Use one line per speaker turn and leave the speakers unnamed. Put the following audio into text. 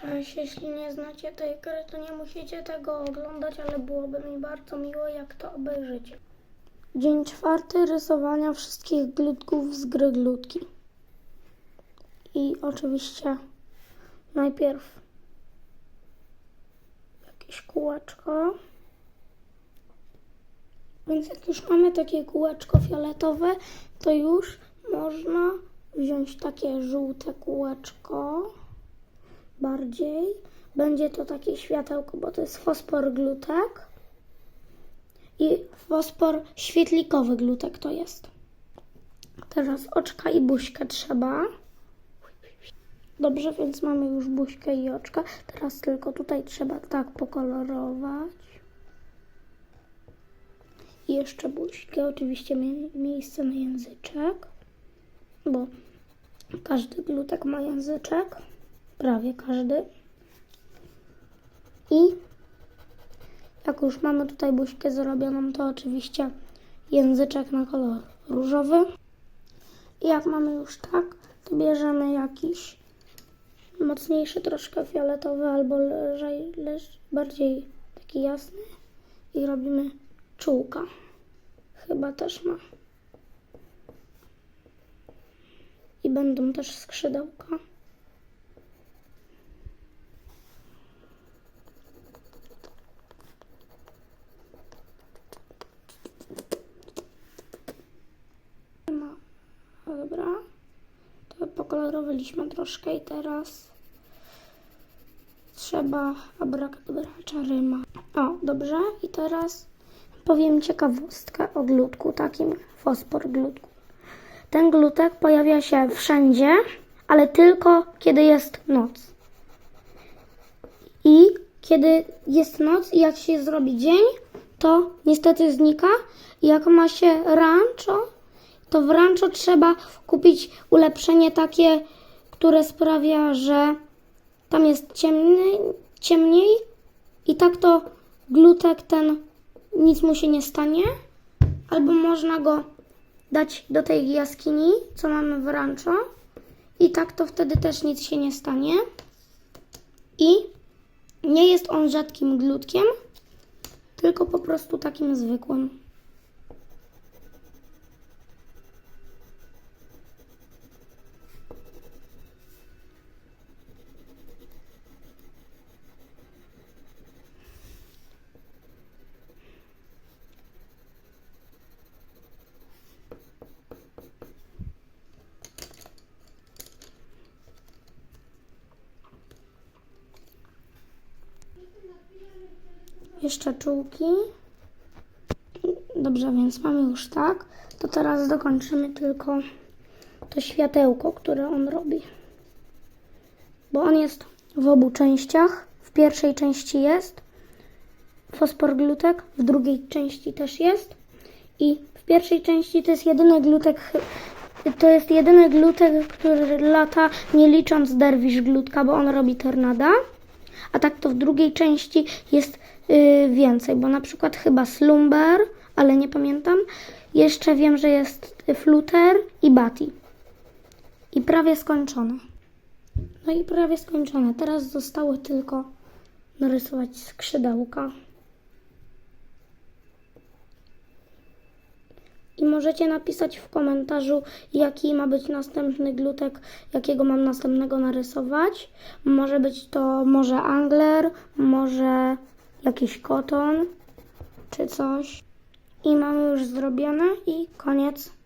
Cześć, jeśli nie znacie tej gry, to nie musicie tego oglądać, ale byłoby mi bardzo miło, jak to obejrzycie. Dzień czwarty rysowania wszystkich glutków z gry glutki. I oczywiście najpierw jakieś kółeczko. Więc jak już mamy takie kółeczko fioletowe, to już można wziąć takie żółte kółeczko bardziej. Będzie to takie światełko, bo to jest fosfor glutek. I fosfor świetlikowy glutek to jest. Teraz oczka i buźkę trzeba. Dobrze, więc mamy już buźkę i oczka. Teraz tylko tutaj trzeba tak pokolorować. I jeszcze buźkę, oczywiście mie- miejsce na języczek, bo każdy glutek ma języczek, prawie każdy. I jak już mamy tutaj buźkę zrobioną, to oczywiście języczek na kolor różowy. I jak mamy już tak, to bierzemy jakiś mocniejszy, troszkę fioletowy albo lżej, leż, bardziej taki jasny i robimy czułka. Chyba też ma. I będą też skrzydełka. Ma. Dobra. To pokolorowaliśmy troszkę i teraz trzeba abrakadabra czaryma. O, dobrze. I teraz powiem ciekawostkę o glutku, takim fosfor glutku. Ten glutek pojawia się wszędzie, ale tylko kiedy jest noc. I kiedy jest noc i jak się zrobi dzień, to niestety znika. I jak ma się rancho, to w trzeba kupić ulepszenie takie, które sprawia, że tam jest ciemniej, ciemniej i tak to glutek ten nic mu się nie stanie. Albo można go dać do tej jaskini, co mamy w i tak to wtedy też nic się nie stanie. I nie jest on rzadkim glutkiem, tylko po prostu takim zwykłym. Jeszcze czułki. Dobrze, więc mamy już tak. To teraz dokończymy tylko to światełko, które on robi. Bo on jest w obu częściach. W pierwszej części jest fosfor glutek, w drugiej części też jest. I w pierwszej części to jest jedyny glutek, to jest jedyny glutek, który lata nie licząc derwisz glutka, bo on robi tornada. A tak to w drugiej części jest y, więcej, bo na przykład chyba Slumber, ale nie pamiętam. Jeszcze wiem, że jest Fluter i Bati. I prawie skończone. No i prawie skończone. Teraz zostało tylko narysować skrzydełka. I możecie napisać w komentarzu, jaki ma być następny glutek, jakiego mam następnego narysować. Może być to może angler, może jakiś koton, czy coś. I mamy już zrobione i koniec.